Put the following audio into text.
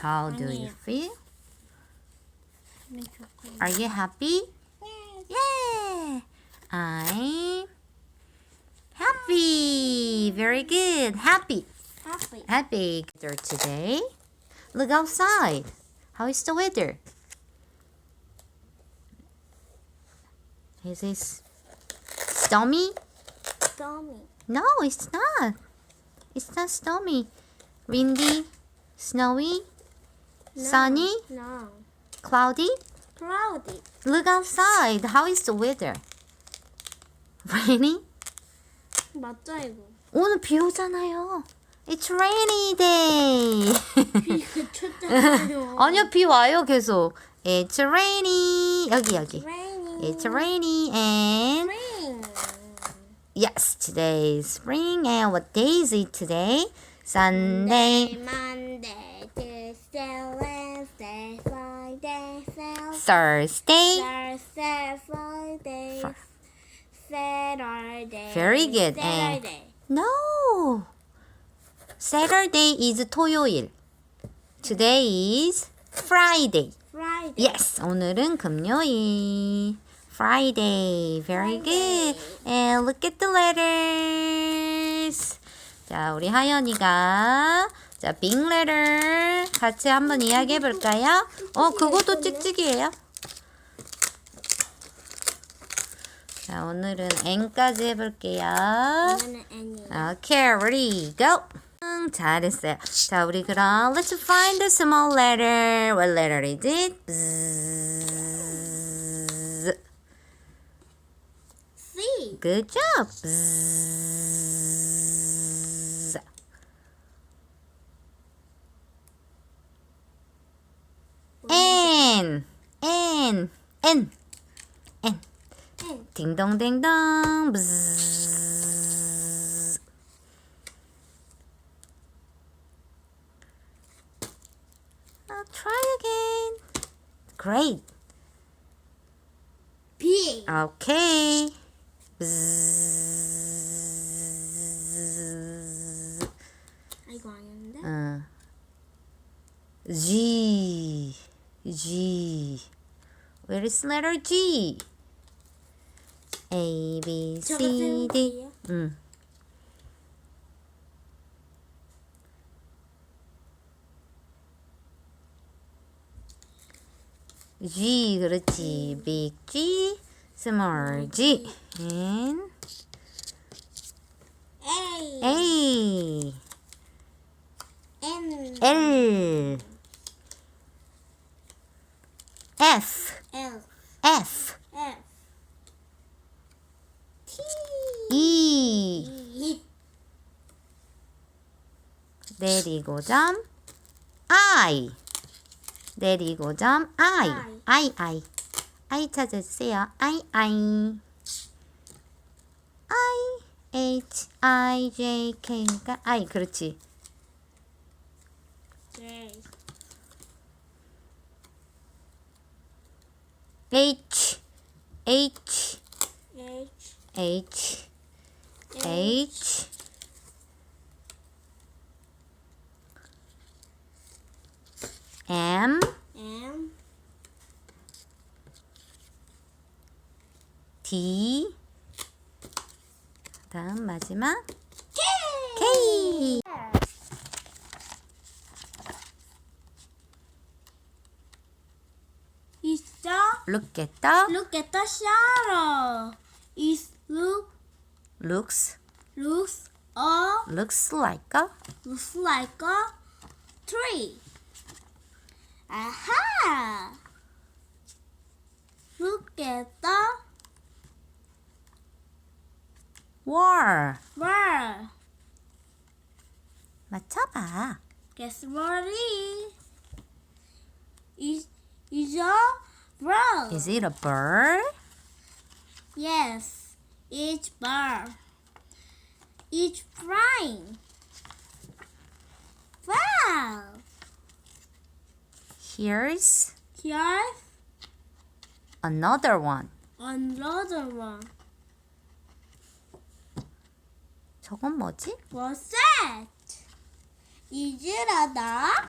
How do you feel? Are you happy? Yeah! I'm happy! Very good. Happy. Happy. Happy weather today. Look outside. How is the weather? Is this stormy? Stormy. No, it's not. It's not stormy. Windy. snowy, No. sunny, No. cloudy. Cloudy. Look outside. How is the weather? Rainy? 맞죠 이거? 오늘 비 오잖아요. It's rainy day. 비 그쳤잖아요. 아니요, 비 와요, 계속. It's rainy. 여기, 여기. Raining. It's rainy and Rain. yes, today is spring. And what day is it today? Sunday, Monday, Wednesday, Friday, Thursday. Thursday, Friday, Fr- Saturday. Very good. And- Saturday. No. Saturday is 토요일. Today is Friday. Friday. Yes, 오늘은 금요일. Friday. Very good. And look at the letters. 자, 우리 하연이가 자, letter 같이 한번 이야기해 볼까요? 어, 그것도 찍찍이에요. 자, 오늘은 N까지 해볼게요. Okay, ready, go. 응, 잘했어요. 자, 우리 그럼 let's find the small letter. What letter is it? Bzzz. C. Good job. Bzzz. N. N. N. N. 딩동댕동. Try again. Great. B. Okay. 아, 이거 아니었는데? 어. G. G. Where is letter G? A, B, 저거 C, D. 생각이에요? 응. G, 그렇지. Big G, small G. And A. A, N. L, F, L. F, F. T. E. E. 내리고 점 I 내리고 점 I I I I 찾아주세요 I I I H I J K니까 I 그렇지 J. H H H. H H M M. D 다음 마지막 K. K Look at the look at the shadow. Is look looks looks a looks like a looks like a tree. Aha! Look at the wall bird. 맞춰봐 Guess what it is? Is is a bird? Is it a bird? Yes, it's bird. It's flying. Wow! Here's Here's another one another one. 저건 뭐지? What's that? Is it a dog?